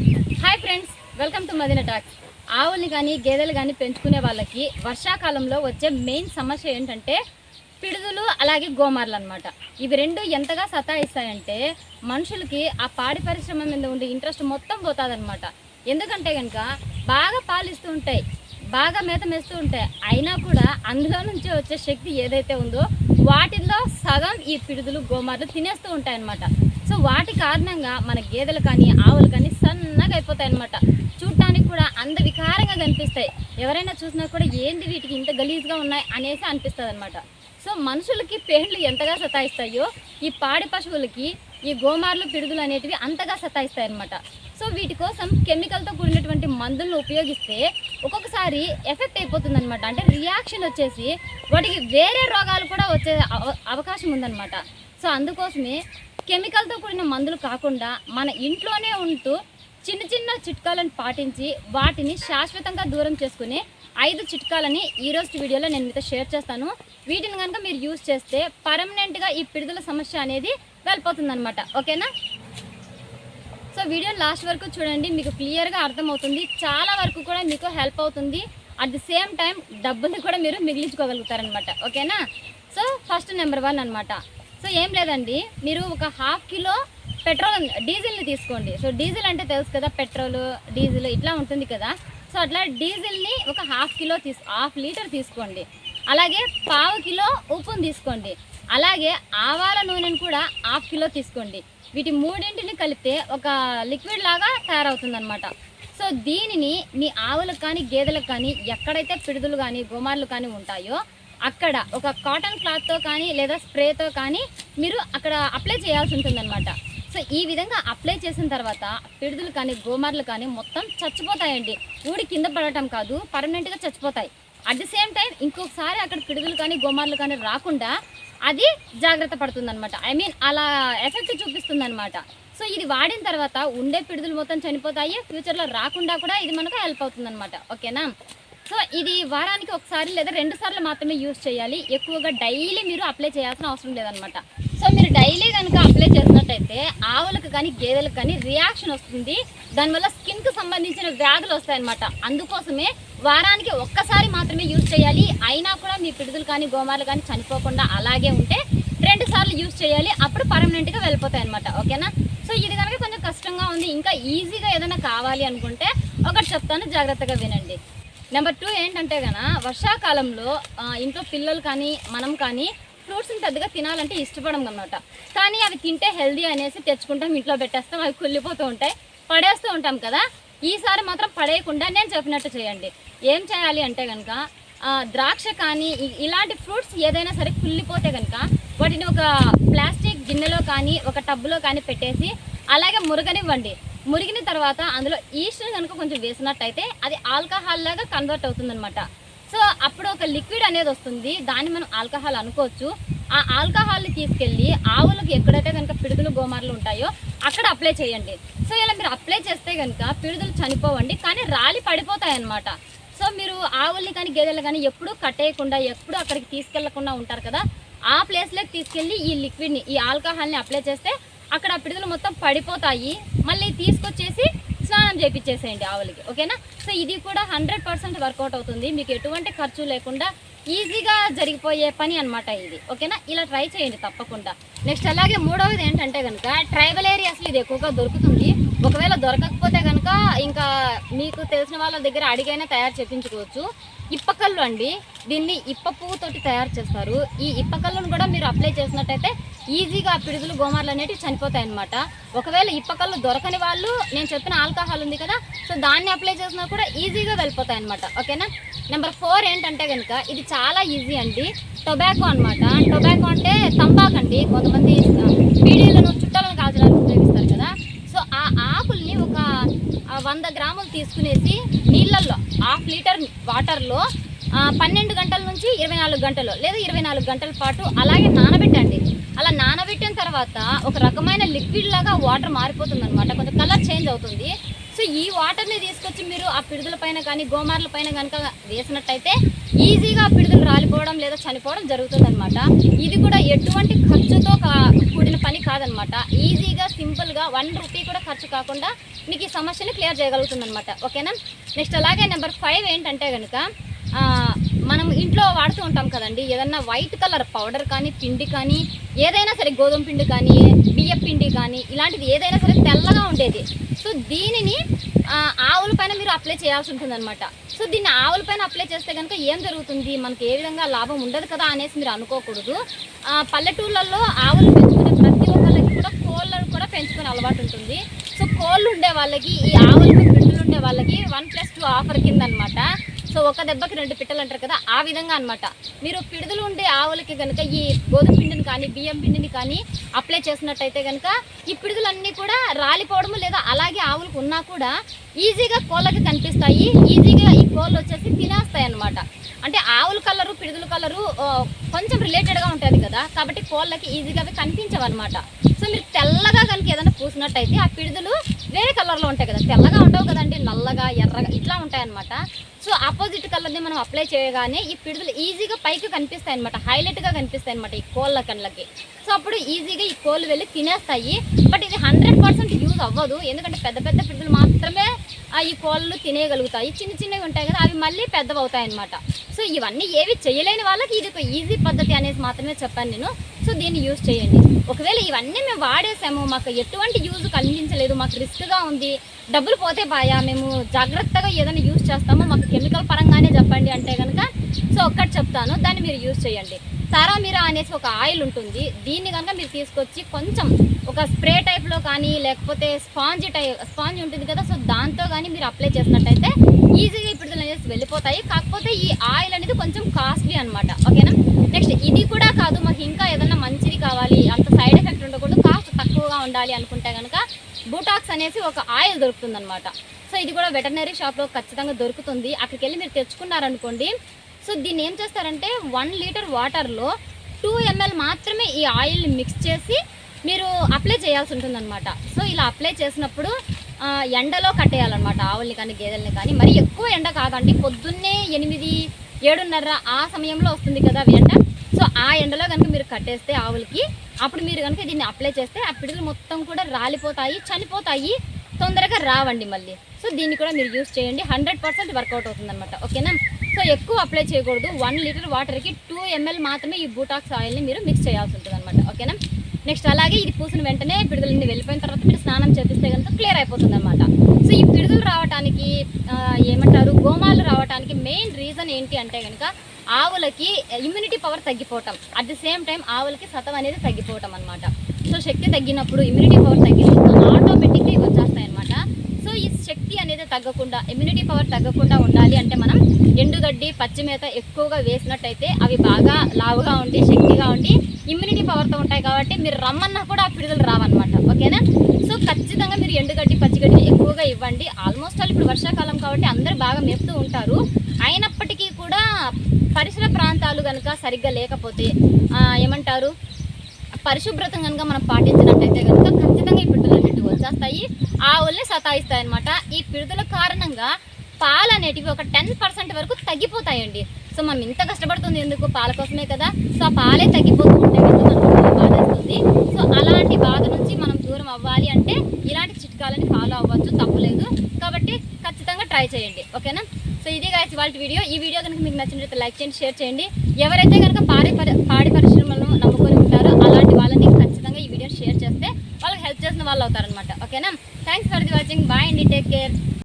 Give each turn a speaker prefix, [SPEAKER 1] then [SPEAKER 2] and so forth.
[SPEAKER 1] Hi friends welcome to మదిన talks. ఆవుల్ని కానీ గేదెలు కానీ పెంచుకునే వాళ్ళకి వర్షాకాలంలో వచ్చే మెయిన్ సమస్య ఏంటంటే పిడుదులు అలాగే గోమార్లు అనమాట ఇవి రెండు ఎంతగా సతాయిస్తాయంటే మనుషులకి ఆ పాడి పరిశ్రమ మీద ఉండే ఇంట్రెస్ట్ మొత్తం పోతుందన్నమాట. ఎందుకంటే కనుక బాగా పాలిస్తూ ఉంటాయి బాగా మేత మేస్తూ ఉంటాయి. అయినా కూడా అందులో నుంచి వచ్చే శక్తి ఏదైతే ఉందో వాటిల్లో సగం ఈ పిడుదులు గోమార్లు తినేస్తూ ఉంటాయన్నమాట. సో వాటి కారణంగా మన గేదెలు కానీ ఆవులు కానీ సన్నగా అయిపోతాయి అనమాట చూడటానికి కూడా అంద వికారంగా కనిపిస్తాయి. ఎవరైనా చూసినా కూడా ఏంది వీటికి ఇంత గలీజ్గా ఉన్నాయి అనేసి అనిపిస్తుంది అనమాట సో మనుషులకి పేర్లు ఎంతగా సతాయిస్తాయో ఈ పాడి పశువులకి ఈ గోమార్లు పిడుగులు అనేటివి అంతగా సతాయిస్తాయి అనమాట సో వీటి కోసం కెమికల్తో కూడినటువంటి మందులను ఉపయోగిస్తే ఒక్కొక్కసారి ఎఫెక్ట్ అయిపోతుంది అనమాట అంటే రియాక్షన్ వచ్చేసి వాటికి వేరే రోగాలు కూడా వచ్చే అవ- అవకాశం ఉందన్నమాట. సో అందుకోసమే కెమికల్తో కూడిన మందులు కాకుండా మన ఇంట్లోనే ఉంటూ చిన్న చిన్న చిట్కాలను పాటించి వాటిని శాశ్వతంగా దూరం చేసుకునే ఐదు చిట్కాలని ఈరోజు వీడియోలో నేను మీతో షేర్ చేస్తాను. వీటిని కనుక మీరు యూజ్ చేస్తే పర్మనెంట్గా ఈ పిడుదల సమస్య అనేది వెళ్ళిపోతుంది అనమాట ఓకేనా? సో వీడియో లాస్ట్ వరకు చూడండి మీకు క్లియర్గా అర్థమవుతుంది. చాలా వరకు కూడా మీకు హెల్ప్ అవుతుంది. అట్ ది సేమ్ టైం డబ్బుని కూడా మీరు మిగిలించుకోగలుగుతారనమాట ఓకేనా? సో ఫస్ట్ నెంబర్ వన్ అనమాట సో ఏం లేదండి. మీరు ఒక హాఫ్ కిలో పెట్రోల్ డీజిల్ని తీసుకోండి. సో డీజిల్ అంటే తెలుసు కదా పెట్రోల్ డీజిల్ ఇట్లా ఉంటుంది కదా. సో అట్లా డీజిల్ని ఒక హాఫ్ కిలో తీసు హాఫ్ లీటర్ తీసుకోండి. అలాగే పావు కిలో ఉప్పుని తీసుకోండి. అలాగే ఆవాల నూనెను కూడా హాఫ్ కిలో తీసుకోండి. వీటి మూడింటిని కలిపితే ఒక లిక్విడ్ లాగా తయారవుతుందన్నమాట. సో దీనిని మీ ఆవులకు కానీ గేదెలకు కానీ ఎక్కడైతే పిడుదలు కానీ గుమార్లు కానీ ఉంటాయో అక్కడ ఒక కాటన్ క్లాత్తో కానీ లేదా స్ప్రేతో కానీ మీరు అక్కడ అప్లై చేయాల్సి ఉంటుందన్నమాట. సో ఈ విధంగా అప్లై చేసిన తర్వాత పిడుదలు కానీ గోమార్లు కానీ మొత్తం చచ్చిపోతాయండి. ఊడి కింద పడటం కాదు పర్మనెంట్గా చచ్చిపోతాయి. అట్ ది సేమ్ టైం ఇంకొకసారి అక్కడ పిడుదలు కానీ గోమార్లు కానీ రాకుండా అది జాగ్రత్త పడుతుందనమాట ఐ మీన్ అలా ఎఫెక్ట్ చూపిస్తుంది అనమాట సో ఇది వాడిన తర్వాత ఉండే పిడుదలు మొత్తం చనిపోతాయి ఫ్యూచర్లో రాకుండా కూడా ఇది మనకు హెల్ప్ అవుతుందన్నమాట. ఓకేనా సో ఇది వారానికి ఒకసారి లేదా రెండు సార్లు మాత్రమే యూజ్ చేయాలి. ఎక్కువగా డైలీ మీరు అప్లై చేయాల్సిన అవసరం లేదనమాట సో మీరు డైలీ కనుక అప్లై చేసినట్టయితే ఆవులకు కానీ గేదెలకు కానీ రియాక్షన్ వస్తుంది. దానివల్ల స్కిన్కు సంబంధించిన వ్యాధులు వస్తాయన్నమాట. అందుకోసమే వారానికి ఒక్కసారి మాత్రమే యూజ్ చేయాలి. అయినా కూడా మీ పిడుదలు కానీ గోమాలు కానీ చనిపోకుండా అలాగే ఉంటే రెండు సార్లు యూజ్ చేయాలి. అప్పుడు పర్మనెంట్గా వెళ్ళిపోతాయి అనమాట ఓకేనా? సో ఇది కనుక కొంచెం కష్టంగా ఉంది. ఇంకా ఈజీగా ఏదైనా కావాలి అనుకుంటే ఒకటి చెప్తాను. జాగ్రత్తగా వినండి. నెంబర్ టూ ఏంటంటే గన వర్షాకాలంలో ఇంట్లో పిల్లలు కానీ మనం కానీ ఫ్రూట్స్ని పెద్దగా తినాలంటే ఇష్టపడం అన్నమాట కానీ అవి తింటే హెల్దీ అనేసి తెచ్చుకుంటాం ఇంట్లో పెట్టేస్తాం అవి కుళ్ళిపోతూ ఉంటాయి పడేస్తూ ఉంటాం కదా. ఈసారి మాత్రం పడేయకుండా నేను చెప్పినట్టు చేయండి. ఏం చేయాలి అంటే కనుక ద్రాక్ష కానీ ఇలాంటి ఫ్రూట్స్ ఏదైనా సరే కుళ్ళిపోతే కనుక వాటిని ఒక ప్లాస్టిక్ గిన్నెలో కానీ ఒక టబ్లో కానీ పెట్టేసి అలాగే మురగనివ్వండి. మురిగిన తర్వాత అందులో ఈస్ట్ని కనుక కొంచెం వేసినట్టయితే అది ఆల్కహాల్ లాగా కన్వర్ట్ అవుతుందన్నమాట. సో అప్పుడు ఒక లిక్విడ్ అనేది వస్తుంది. దాన్ని మనం ఆల్కహాల్ అనుకోవచ్చు. ఆ ఆల్కహాల్ని తీసుకెళ్ళి ఆవులకు ఎక్కడైతే కనుక పిడుదలు గోమార్లు ఉంటాయో అక్కడ అప్లై చేయండి. సో ఇలా మీరు అప్లై చేస్తే కనుక పిడుదలు చనిపోవండి. కానీ రాలి పడిపోతాయి అన్నమాట సో మీరు ఆవుల్ని కానీ గేదెలు కానీ ఎప్పుడూ కట్టేయకుండా ఎప్పుడు అక్కడికి తీసుకెళ్ళకుండా ఉంటారు కదా ఆ ప్లేస్లోకి తీసుకెళ్ళి ఈ లిక్విడ్ని ఈ ఆల్కహాల్ని అప్లై చేస్తే అక్కడ ఆ పిడుదలు మొత్తం పడిపోతాయి. మళ్ళీ తీసుకొచ్చేసి స్నానం చేయించేసేయండి ఆవులకి. ఓకేనా? సో ఇది కూడా హండ్రెడ్ పర్సెంట్ వర్కౌట్ అవుతుంది. మీకు ఎటువంటి ఖర్చు లేకుండా ఈజీగా జరిగిపోయే పని అన్నమాట ఇది. ఓకేనా? ఇలా ట్రై చేయండి తప్పకుండా. నెక్స్ట్ అలాగే మూడవది ఏంటంటే కనుక ట్రైబల్ ఏరియాస్లో ఇది ఎక్కువగా దొరుకుతుంది. ఒకవేళ దొరకకపోతే కనుక ఇంకా మీకు తెలిసిన వాళ్ళ దగ్గర అడిగైనా తయారు చేయించుకోవచ్చు ఇప్పకల్లు అండి దీన్ని ఇప్ప పువ్వుతోటి తయారు చేస్తారు. ఈ ఇప్పకల్లును కూడా మీరు అప్లై చేసినట్టయితే ఈజీగా పిడుగులు గోమార్లు అనేటివి చనిపోతాయి అనమాట ఒకవేళ ఇప్పకల్లు దొరకని వాళ్ళు నేను చెప్పిన ఆల్కహాల్ ఉంది కదా సో దాన్ని అప్లై చేసినా కూడా ఈజీగా వెళ్ళిపోతాయి అనమాట ఓకేనా? నెంబర్ ఫోర్ ఏంటంటే కనుక ఇది చాలా ఈజీ అండి. టొబాకో అన్నమాట. టొబాకో అంటే తంబాకు అండి. కొంతమంది పీడీలను బీడీలను చుట్టాలను కాల్చడానికి ఉపయోగిస్తారు కదా సో ఆ ఆకుల్ని ఒక ఆ, వంద గ్రాములు తీసుకునేసి నీళ్ళల్లో హాఫ్ లీటర్ వాటర్లో పన్నెండు గంటల నుంచి ఇరవై నాలుగు గంటలు లేదా ఇరవై నాలుగు గంటల పాటు అలాగే నానబెట్టండి. అలా నానబెట్టిన తర్వాత ఒక రకమైన లిక్విడ్ లాగా వాటర్ మారిపోతుంది అనమాట కొంచెం కలర్ చేంజ్ అవుతుంది. సో ఈ వాటర్ని తీసుకొచ్చి మీరు ఆ పిడుదల పైన కానీ గోమార్ల పైన కనుక వేసినట్టయితే ఈజీగా ఆ పిడుదలు రాలిపోవడం లేదా చనిపోవడం జరుగుతుంది ఇది కూడా ఎటువంటి ఖర్చుతో కా- కూడిన పని కాదనమాట ఈజీగా సింపుల్గా వన్ రూపీ కూడా ఖర్చు కాకుండా మీకు ఈ సమస్యని క్లియర్ చేయగలుగుతుంది అనమాట ఓకేనా? నెక్స్ట్ అలాగే నెంబర్ ఫైవ్ ఏంటంటే కనుక ఆ, మనం ఇంట్లో వాడుతూ ఉంటాం కదండి. ఏదన్నా వైట్ కలర్ పౌడర్ కానీ పిండి కానీ ఏదైనా సరే గోధుమ పిండి కానీ బియ్య పిండి కానీ ఇలాంటిది ఏదైనా సరే తెల్లగా ఉండేది. సో దీనిని ఆవుల పైన మీరు అప్లై చేయాల్సి ఉంటుందన్నమాట. సో దీన్ని ఆవుల పైన అప్లై చేస్తే కనుక ఏం జరుగుతుంది? మనకి ఏ విధంగా లాభం ఉండదు కదా అనేసి మీరు అనుకోకూడదు. పల్లెటూళ్ళల్లో ఆవులు పెంచుకునే ప్రతి ఒక్కళ్ళకి కూడా కోళ్ళను కూడా పెంచుకునే అలవాటు ఉంటుంది. సో కోళ్ళు ఉండే వాళ్ళకి ఈ ఆవులకి పిట్టలు ఉండే వాళ్ళకి వన్ ప్లస్ టూ ఆఫర్ కింద అనమాట సో ఒక దెబ్బకి రెండు పిట్టలు అంటారు కదా ఆ విధంగా అనమాట మీరు పిడుదలు ఉండే ఆవులకి కనుక ఈ గోధుమ పిండిని కానీ బియ్యం పిండిని కానీ అప్లై చేసినట్టయితే కనుక ఈ పిడుదలన్నీ కూడా రాలిపోవడము లేదా అలాగే ఆవులకు ఉన్నా కూడా ఈజీగా కోళ్ళకి కనిపిస్తాయి. ఈజీగా ఈ కోళ్ళు వచ్చేసి తినేస్తాయి అనమాట అంటే ఆవుల కలరు పిడుదల కలరు కొంచెం రిలేటెడ్గా ఉంటుంది కదా. కాబట్టి కోళ్ళకి ఈజీగా అవి కనిపించవు అనమాట సో మీరు తెల్లగా కనుక ఏదైనా పూసినట్టయితే ఆ పిడుదలు వేరే కలర్లో ఉంటాయి కదా తెల్లగా ఉండవు కదండి నల్లగా ఎర్రగా ఇట్లా ఉంటాయి అనమాట సో ఆపోజిట్ కలర్ని మనం అప్లై చేయగానే ఈ పిడుదలు ఈజీగా పైకి కనిపిస్తాయి అనమాట హైలైట్గా కనిపిస్తాయి అనమాట ఈ కోళ్ళ కళ్ళకి. సో అప్పుడు ఈజీగా ఈ కోళ్ళు వెళ్ళి తినేస్తాయి. బట్ ఇది హండ్రెడ్ పర్సెంట్ యూజ్ అవ్వదు. ఎందుకంటే పెద్ద పెద్ద పిడుదలు మాత్రమే ఈ కోళ్ళు తినేయగలుగుతాయి. చిన్న చిన్నవి ఉంటాయి కదా అవి మళ్ళీ పెద్దవవుతాయి అనమాట సో ఇవన్నీ ఏవి చేయలేని వాళ్ళకి ఇది ఒక ఈజీ పద్ధతి అనేసి మాత్రమే చెప్పాను నేను. సో దీన్ని యూజ్ చేయండి. ఒకవేళ ఇవన్నీ మేము వాడేసాము మాకు ఎటువంటి యూజ్ కలిగించలేదు మాకు రిస్క్గా ఉంది డబ్బులు పోతే బాయా మేము జాగ్రత్తగా ఏదైనా యూజ్ చేస్తామో మాకు కెమికల్ పరంగానే చెప్పండి అంటే కనుక సో ఒక్కటి చెప్తాను దాన్ని మీరు యూజ్ చేయండి. సారామీరా అనేసి ఒక ఆయిల్ ఉంటుంది దీన్ని కనుక మీరు తీసుకొచ్చి కొంచెం ఒక స్ప్రే టైప్లో కానీ లేకపోతే స్పాంజ్ టైప్ స్పాంజ్ ఉంటుంది కదా సో దాంతో కానీ మీరు అప్లై చేసినట్టయితే ఈజీగా ఇప్పుడు అనేసి వెళ్ళిపోతాయి. కాకపోతే ఈ ఆయిల్ అనేది కొంచెం కాస్ట్లీ అనమాట ఓకేనా? నెక్స్ట్ ఇది కూడా కాదు మాకు ఇంకా ఏదైనా మంచిది కావాలి అంత సైడ్ ఎఫెక్ట్ ఉండకూడదు కాస్ట్ తక్కువగా ఉండాలి అనుకుంటే కనుక బూటాక్స్ అనేసి ఒక ఆయిల్ దొరుకుతుంది సో ఇది కూడా వెటర్నరీ షాప్లో ఖచ్చితంగా దొరుకుతుంది. అక్కడికి వెళ్ళి మీరు తెచ్చుకున్నారనుకోండి సో దీన్ని ఏం చేస్తారంటే వన్ లీటర్ వాటర్లో టూ ఎంఎల్ మాత్రమే ఈ ఆయిల్ని మిక్స్ చేసి మీరు అప్లై చేయాల్సి ఉంటుందన్నమాట. సో ఇలా అప్లై చేసినప్పుడు ఎండలో కట్టేయాలన్నమాట ఆవుల్ని కానీ గేదెల్ని కానీ. మరి ఎక్కువ ఎండ కాదండి పొద్దున్నే ఎనిమిది ఏడున్నర ఆ సమయంలో వస్తుంది కదా అవి ఎండ. సో ఆ ఎండలో కనుక మీరు కట్టేస్తే ఆవులకి అప్పుడు మీరు కనుక దీన్ని అప్లై చేస్తే ఆ పిడుగులు మొత్తం కూడా రాలిపోతాయి చనిపోతాయి. తొందరగా రావండి మళ్ళీ. సో దీన్ని కూడా మీరు యూస్ చేయండి. హండ్రెడ్ పర్సెంట్ వర్కౌట్ అవుతుంది అనమాట ఓకేనా? సో ఎక్కువ అప్లై చేయకూడదు. వన్ లీటర్ వాటర్కి టూ ఎంఎల్ మాత్రమే ఈ బూటాక్స్ ఆయిల్ని మీరు మిక్స్ చేయాల్సి ఉంటుంది అనమాట ఓకేనా? నెక్స్ట్ అలాగే ఇది పూసిన వెంటనే పిడుదలన్నీ వెళ్ళిపోయిన తర్వాత మీరు స్నానం చేపిస్తే కనుక క్లియర్ అయిపోతుంది అనమాట సో ఈ పిడుదలు రావడానికి ఏమంటారు గోమాలు రావడానికి మెయిన్ రీజన్ ఏంటి అంటే కనుక ఆవులకి ఇమ్యూనిటీ పవర్ తగ్గిపోవటం. అట్ ది సేమ్ టైం ఆవులకి సతం అనేది తగ్గిపోవటం అనమాట సో శక్తి తగ్గినప్పుడు ఇమ్యూనిటీ పవర్ తగ్గినప్పుడు ఆటోమేటిక్గా ఇవి వచ్చేస్తాయి అనమాట సో ఈ శక్తి అనేది తగ్గకుండా ఇమ్యూనిటీ పవర్ తగ్గకుండా ఉండాలి అంటే మనం ఎండుగడ్డి పచ్చి మేత ఎక్కువగా వేసినట్టయితే అవి బాగా లావుగా ఉండి శక్తిగా ఉండి ఇమ్యూనిటీ పవర్తో ఉంటాయి కాబట్టి మీరు రమ్మన్నా కూడా ఆ పిడుదలు రావన్నమాట. ఓకేనా? సో ఖచ్చితంగా మీరు ఎండుగడ్డి పచ్చిగడ్డి ఎక్కువగా ఇవ్వండి. ఆల్మోస్ట్ ఆల్ ఇప్పుడు వర్షాకాలం కాబట్టి అందరూ బాగా మేపుతూ ఉంటారు. అయినప్పటికీ కూడా పరిసర ప్రాంతాలు కనుక సరిగ్గా లేకపోతే ఏమంటారు? పరిశుభ్రత కనుక మనం పాటించినట్టయితే కనుక ఖచ్చితంగా ఈ పిడుదలు అనేటివి వచ్చేస్తాయి. ఆవుల్ని సతాయిస్తాయి అనమాట ఈ పిడుదల కారణంగా పాలు అనేటివి ఒక టెన్ పర్సెంట్ వరకు తగ్గిపోతాయండి. సో మనం ఇంత కష్టపడుతుంది ఎందుకు? పాల కోసమే కదా. సో ఆ పాలే తగ్గిపోతూ ఉంటే మనకు బాధ సో అలాంటి బాధ నుంచి మనం దూరం అవ్వాలి అంటే ఇలాంటి చిట్కాలని ఫాలో అవ్వచ్చు. తప్పులేదు కాబట్టి ఖచ్చితంగా ట్రై చేయండి. ఓకేనా? సో ఇది కాదు వాళ్ళ వీడియో. ఈ వీడియో కనుక మీకు నచ్చినట్లయితే లైక్ చేయండి షేర్ చేయండి. ఎవరైతే కనుక పాడి పరి పాడి పరిశ్రమలను ఉంటారో అలాంటి వాళ్ళని ఖచ్చితంగా ఈ వీడియో అవుతారనమాట ఓకేనా thanks for the watching bye అండి. Take care